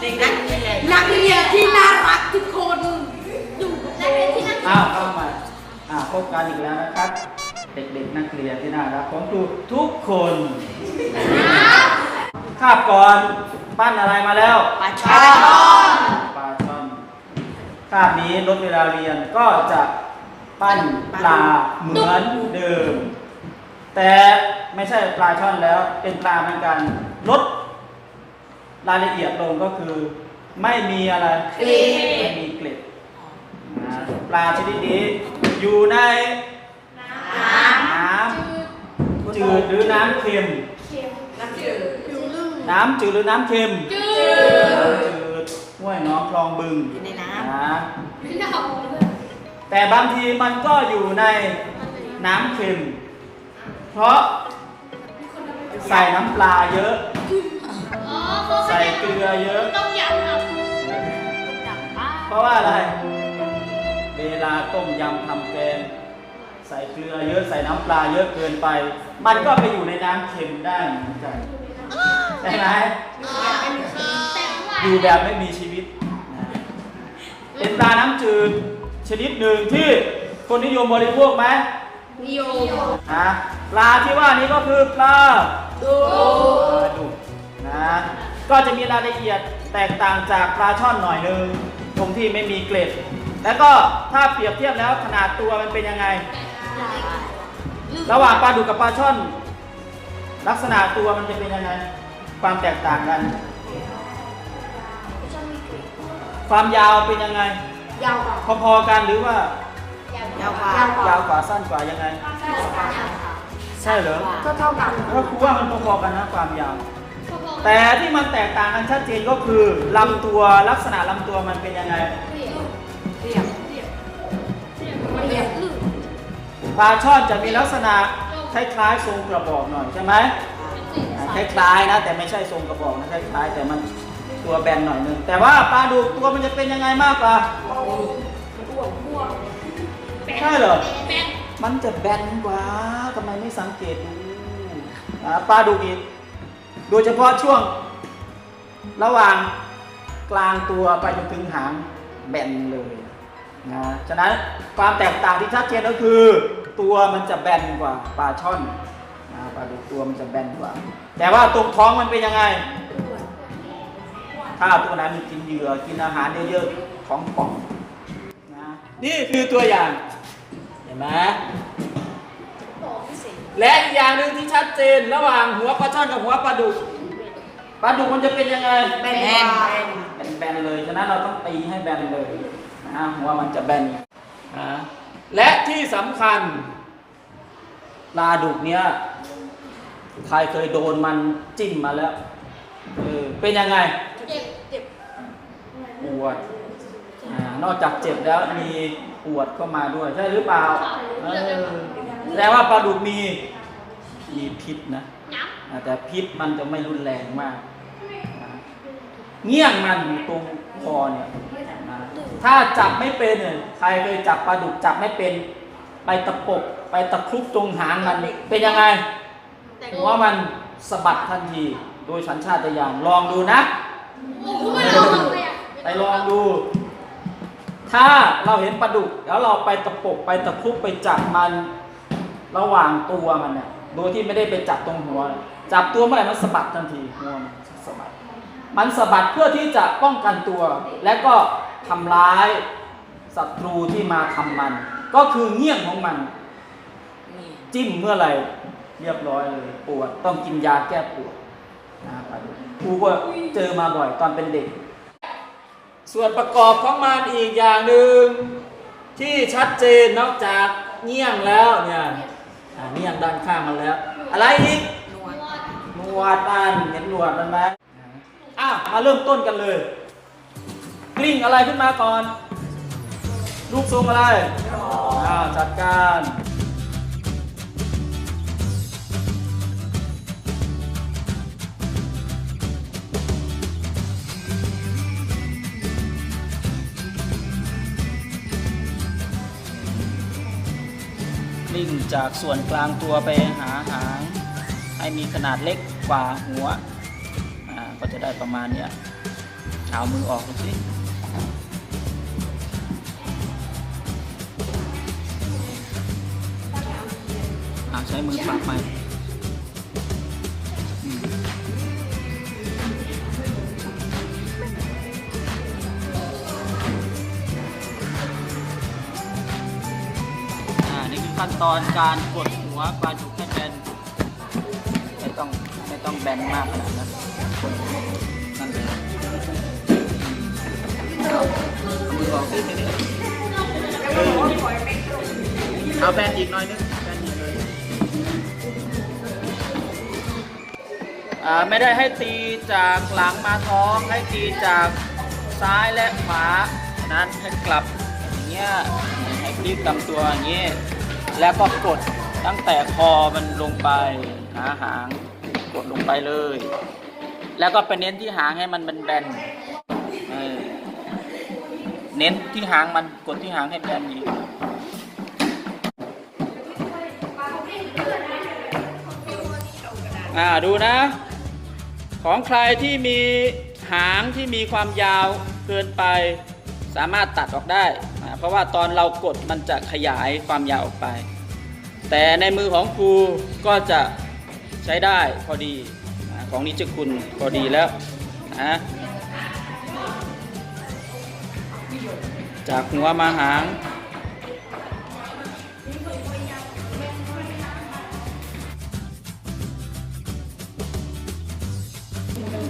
เรียนหรือเด็กๆเด็กนักเรียนนักเรียนที่น่ารักทุกคนอยู่กับนักเรียนที่นั่งอ้าวเข้ามาอ่าพบกันอีกแล้วนะครับ เด็กๆนักเรียนที่น่ารักของครูทุกคนคาบก่อนปั้นอะไรมาแล้วปลาช่อนปลาช่อนคาบนี้ลดเวลาเรียนก็จะปั้นปลาเหมือนเดิม แต่ไม่ใช่ปลาช่อนแล้วเป็นปลาเหมือนกันลด รายละเอียดลงก็คือ ไม่มีอะไรกรีดไม่มีเกล็ดนะปลาชนิดนี้อยู่ในน้ำจืดหรือน้ำเค็มนักเรียนน้ำจืดหรือน้ำเค็มจืน้ำจืดห้วยหน้องคลองบึงอยู่ในน้นะดหนาวแต่บางทีมันก็อยู่ในน้ำเค็ม เพราะใส่น้ำปลาเยอะ อ๋อเขาใส่เกลือเยอะ ต้องยำครับยำป้าเพราะว่าอะไร เวลาต้มยำทำแกงใส่เกลือเยอะใส่น้ำปลาเยอะเกินไป มันก็ไปอยู่ในน้ำเค็มได้เหมือนกันใช่ไหมแต่ว่าอยู่แบบไม่มีชีวิตนะเป็นปลาน้ำจืดชนิดหนึ่งที่คนนิยมบริโภคไหมนิยม นะปลาที่ว่านี้ก็คือปลาดู ปลาดุก นะก็จะมีรายละเอียดแตกต่างจากปลาช่อนหน่อยหนึงตรงที่ไม่มีเกล็ด แล้วก็ถ้าเปรียบเทียบแล้วขนาดตัวมันเป็นยังไง ระหว่างปลาดุกกับปลาช่อน ลักษณะตัวมันจะเป็นยังไง ความแตกต่างกัน ความยาวเป็นยังไง ยาวกว่าพอๆกันหรือว่าำยาวกว่ายาวกว่าสั้นกว่ายังไง ใช่เหรอก็เท่ากันก็คือว่ามันพอๆกันนะความยาว แต่ที่มันแตกต่างกันชัดเจนก็คือลำตัวลักษณะลำตัวมันเป็นยังไงเรียบมันเรียบปลาช่อนจะมีลักษณะคล้ายๆทรงกระบอกหน่อยใช่ไหมอ่าคล้ายๆนะ แต่ไม่ใช่ทรงกระบอกนะคล้ายๆแต่มันตัวแบนหน่อยนึงแต่ว่าปลาดุกตัวมันจะเป็นยังไงมากกว่าใช่เหรอแบนมันจะแบนกว่าทำไมไม่สังเกตดูอ่าปลาดุกอีก โดยเฉพาะช่วงระหว่างกลางตัวไปจนถึงหางแบนเลยนะฉะนั้นความแตกต่างที่ชัดเจนก็คือ ตัวมันจะแบนกว่าปลาช่อนนะปลาดุกตัวมันจะแบนกว่า แต่ว่าตรงท้องมันเป็นยังไง ถ้าตัวไหนมันกินเหยื่อกินอาหารเยอะๆท้องป่องนะนี่คือตัวอย่างเห็นไหม และอีกอย่างหนึ่งที่ชัดเจนระหว่างหัวปลาช่อนกับหัวปลาดุกปลาดุกมันจะเป็นยังไงแบนเป็นแบนเลยฉะนั้นเราต้องตีให้แบนเลยนะหัวมันจะแบนนะและที่สำคัญปลาดุกเนี้ยใครเคยโดนมันจิ้มมาแล้วเออเป็นยังไงเจ็บเจ็บปวดอานอกจากเจ็บแล้วมีปวดก็มาด้วยใช่หรือเปล่าเออ แสดงว่าปลาดุกมีมีพิษนะน้อ่าแต่พิษมันจะไม่รุนแรงมากนะเงี้ยงมันอยู่ตรงคอเนี่ยนะถ้าจับไม่เป็นเนี่ยใครเคยจับปลาดุกจับไม่เป็น ไปตะปบไปตะครุบตรงหางมันเป็นยังไงำแต่หัวมันสะบัดทันที โดยสัญชาตญาณลองดูนะโอ้โหไม่ลองเลยอะไปลองดู ถ้าเราเห็นปลาดุกแล้วเราไปตะปบไปตะครุบไปจับมัน ระหว่างตัวมันเนี่ยโดยที่ไม่ได้ไปจับตรงหัว จับตัวเมื่อไหร่มันสะบัดทันทีหัวมันสะบัดมันสะบัดเพื่อที่จะป้องกันตัว และก็ทำร้ายศัตรูที่มาทำมัน ก็คือเงี้ยงของมัน จิ้มเมื่อไหร่เรียบร้อยเลยปวดต้องกินยาแก้ปวดนะปลาดุกครูก็เจอมาบ่อยตอนเป็นเด็ก ส่วนประกอบของมันอีกอย่างหนึ่งที่ชัดเจนนอกจากเงี้ยงแล้วเนี่ย อ่าเงี้ยงด้านข้างมันแล้ว อะไรอีก นวดหนวดอันเห็นหนวดมันไหมอ้าวมาเริ่มต้นกันเลย กลิ้งอะไรขึ้นมาก่อน รูปทรงอะไรอ้าวจัดการ กลิ้งจากส่วนกลางตัวไปหาหาง ให้มีขนาดเล็กกว่าหัวก็จะได้ประมาณเนี้ยเอามือออกดูสิอ่าใช้มือปักไป ตอนการกดหัวปลาดุกให้แบนไม่ต้องไม่ต้องแบนมากขนาดนั้นนั่นเลยเอามือออกสิทีนี้เออเอาแบนอีกหน่อยนึงแบนอีกเลยอ่าไม่ได้ให้ตีจากหลังมาท้องให้ตีจากซ้ายและขวานั้นให้กลับอย่างเงี้ยให้พลิกลำตัวอย่างเงี้ย แล้วก็กดตั้งแต่คอมันลงไปหาหาง กดลงไปเลย แล้วก็ไปเน้นที่หางให้มันแบนๆเออเน้นที่หางมันกดที่หางให้แบนนี้อ่าดูนะ ของใครที่มีหางที่มีความยาวเกินไป สามารถตัดออกได้ เพราะว่าตอนเรากดมันจะขยายความยาวออกไป แต่ในมือของครูก็จะใช้ได้พอดีของนิจคุณพอดีแล้วนะจากหัวมาหาง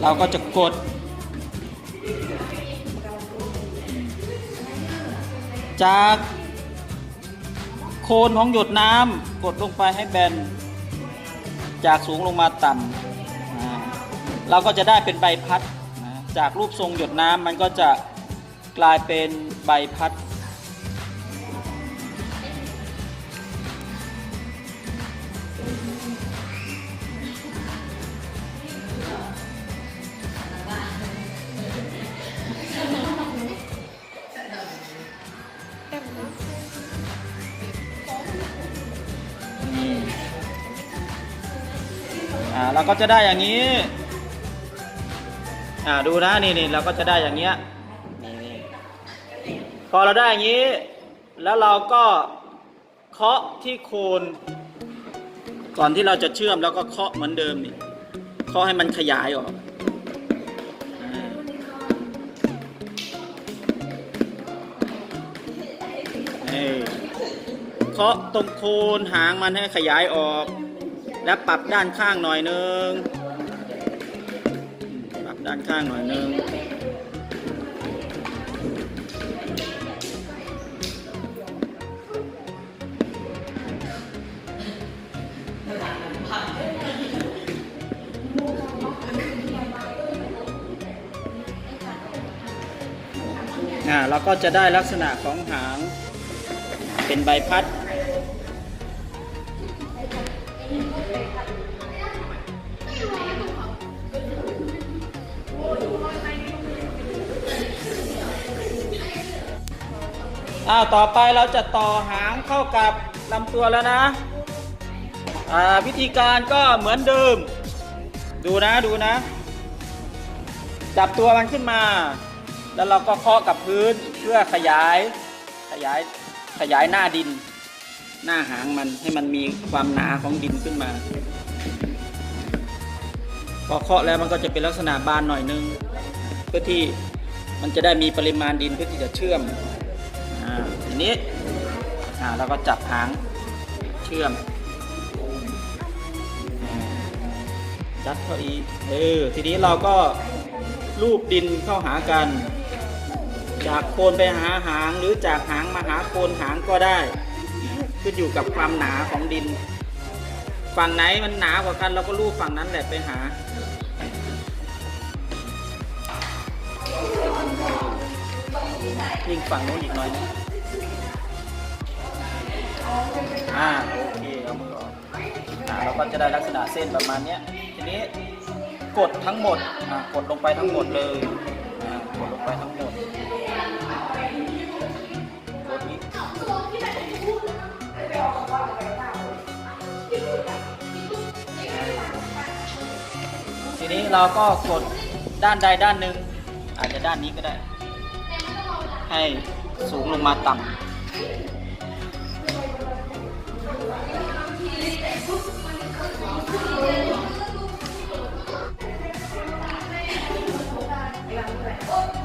เราก็จะกด จากโคนของหยดน้ำกดลงไปให้แบน จากสูงลงมาต่ำอ่าเราก็จะได้เป็นใบพัด จากรูปทรงหยดน้ำมันก็จะกลายเป็นใบพัดาเราก็จะได้อย่างนี้ อ่าดูนะนี่นี่เราก็จะได้อย่างเงี้ยนี่นี่พอเราได้อย่างนี้ แล้วเราก็เคาะที่โคนก่อนที่เราจะเชื่อมแล้วก็เคาะเหมือนเดิมนี่เคาะให้มันขยายออกอ่านี่เคาะตรงโคนหางมันให้ขยายออก แล้วปรับด้านข้างหน่อยนึง ปรับด้านข้างหน่อยนึง อ่าเราก็จะได้ลักษณะของหางเป็นใบพัด อ้าวต่อไปเราจะต่อหางเข้ากับลำตัวแล้วนะอ่าวิธีการก็เหมือนเดิม ดูนะดูนะ จับตัวมันขึ้นมา แล้วเราก็เคาะกับพื้นเพื่อขยายขยายขยายหน้าดิน หน้าหางมันให้มันมีความหนาของดินขึ้นมา พอเคาะแล้วมันก็จะเป็นลักษณะบานหน่อยนึง เพื่อที่มันจะได้มีปริมาณดินเพื่อที่จะเชื่อมอ่าทีนี้อ่าเราก็จับหางเชื่อมยัดเข้าอีกเออทีนี้เราก็ลูบดินเข้าหากัน จากโคนไปหาหางหรือจากหางมาหาโคนหางก็ได้ ขึ้นอยู่กับความหนาของดิน ฝั่งไหนมันหนากว่ากันเราก็ลูบฝั่งนั้นแหละไปหายิงฝั่งโน้นอีกหน่อยนะอ่าโอเคเอามือออกอ่าเราก็จะได้ลักษณะเส้นประมาณเนี้ยทีนี้กดทั้งหมดอ่ากดลงไปทั้งหมดเลย นี้เราก็กดด้านใดด้านหนึ่งอาจจะด้านนี้ก็ได้ ให้สูงลงมาต่ำ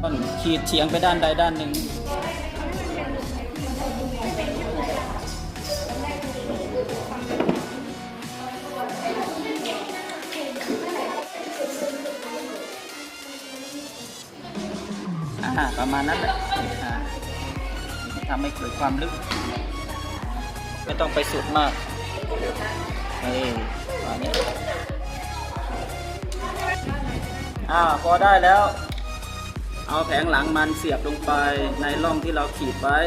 ต้นขีดเฉียงไปด้านใดด้านหนึ่ง อ่าประมาณนั้นแหละอ่าทำให้เกิดความลึก ไม่ต้องไปสุดมากเฮ้ยประมาณนี้อ่าพอได้แล้ว เอาแผงหลังมันเสียบลงไปในร่องที่เราขีดไว้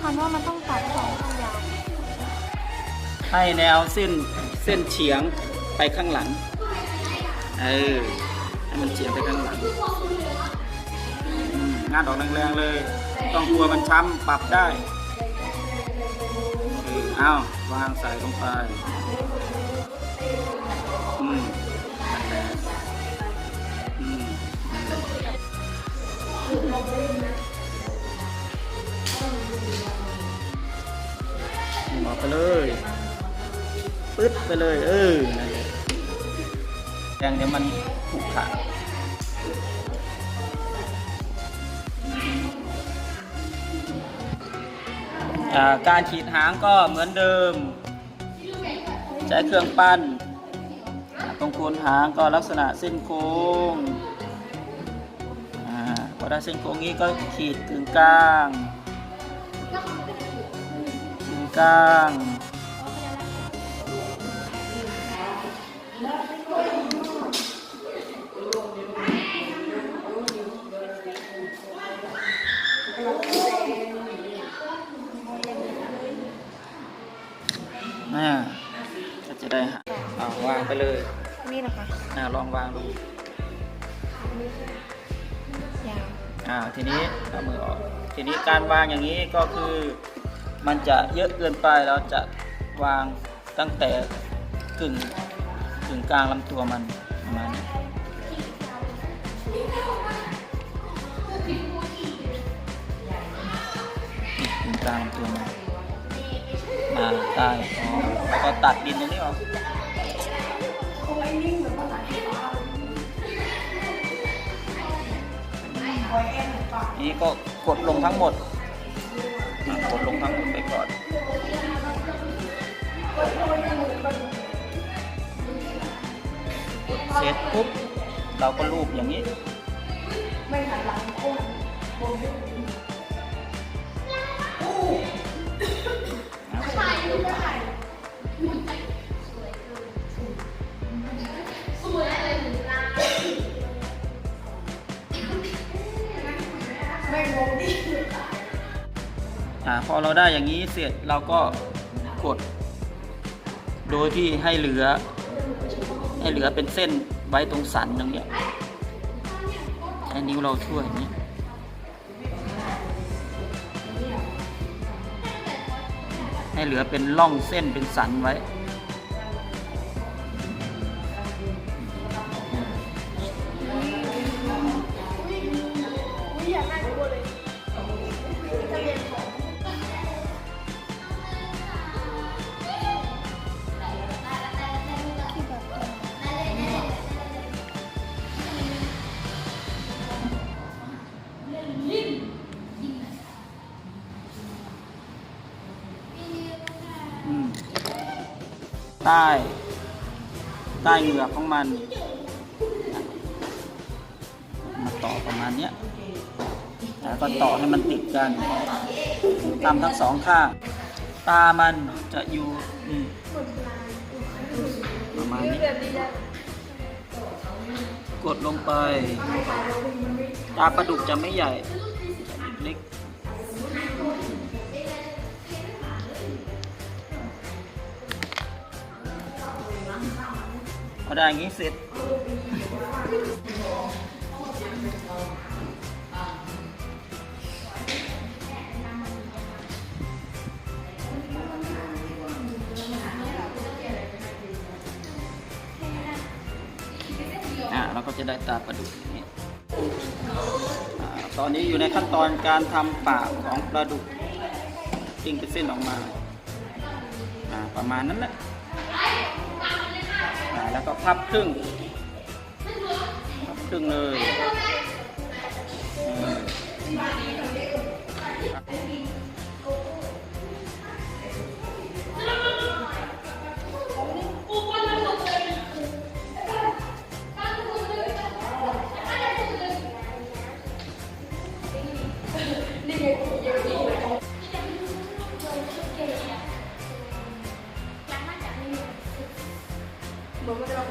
คำว่ามันต้องตัดสองข้างยาวให้แนวเส้นเส้นเฉียงไปข้างหลัง เออให้ มันเฉียงไปข้างหลังงานออกแรงๆเลย ต้องกลัวมันช้ำปรับได้เออเอาวางใส่ลงไปอืมนั่นแหละอืมนั่นแหละบอกไปเลยปึ๊ดไปเลย เออแหละแดงเดี๋ยวมัน ขรุขระอ่าการฉีดหางก็เหมือนเดิม ใช้เครื่องปั้น ตรงโคนหางก็ลักษณะเส้นโค้งพอได้เส้นโค้งนี้ก็ขีดกึ่งกลางกึ่งกลาง จะได้หาอ่าวางไปเลย นี่นะคะอ่าลองวางดูยาวอ่าทีนี้เอามือออก ทีนี้การวางอย่างนี้ก็คือมันจะเยอะเกินไปเราจะวางตั้งแต่กึ่งกึ่งกลางลำตัวมันประมาณนี้นี่กึ่งกลางลำตัวมันอ่าได้อ๋อแล้วก็ตัดดินตรงนี้ออกนี่ก็กดลงทั้งหมดอะกดลงทั้งหมดไปก่อนกดเสร็จปุ๊บ เราก็ลูบอย่างนี้ถ่ายรูปถ่าย อ่าพอเราได้อย่างนี้เสร็จเราก็กด โดยที่ให้เหลือ ให้เหลือเป็นเส้นไว้ตรงสันตรงเนี้ยใช้นิ้วเราช่วยอย่างนี้ให้เหลือเป็นล่องเส้นเป็นสันไว้ ใต้ใต้เหงือกของมัน มาต่อประมาณนี้แล้วก็ต่อให้มันติดกันตามทั้งสองข้างตามันจะอยู่ประมาณนี้กดลงไป ตาปลาดุกจะไม่ใหญ่เล็ก พอได้อย่างนี้เสร็จเราก็จะได้ตาปลาดุกอย่างนี้ตอนนี้อยู่ในขั้นตอนการทำปากของปลาดุกปิ้งเป็นเส้นออกมา ประมาณนั้นแหละ แล้วก็พับครึ่ง พับครึ่งเลย อืม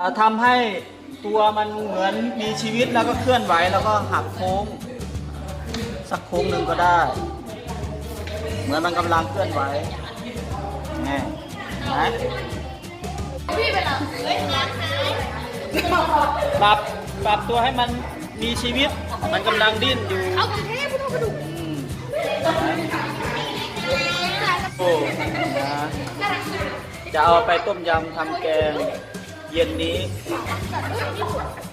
อ่าทำให้ตัวมันเหมือนมีชีวิตแล้วก็เคลื่อนไหวแล้วก็หักโค้ง สักโค้งหนึ่งก็ได้ เหมือนมันกำลังเคลื่อนไหวแน่ นะพี่ไปหรอเฮ้ยร้านหายปรับปรับตัวให้มันมีชีวิต มันกำลังดิ้นอยู่เอากรุงเทพพุทธกระดูกอืมโอ้นะจะเอาไปต้มยำทำแกง เย็นนี้เ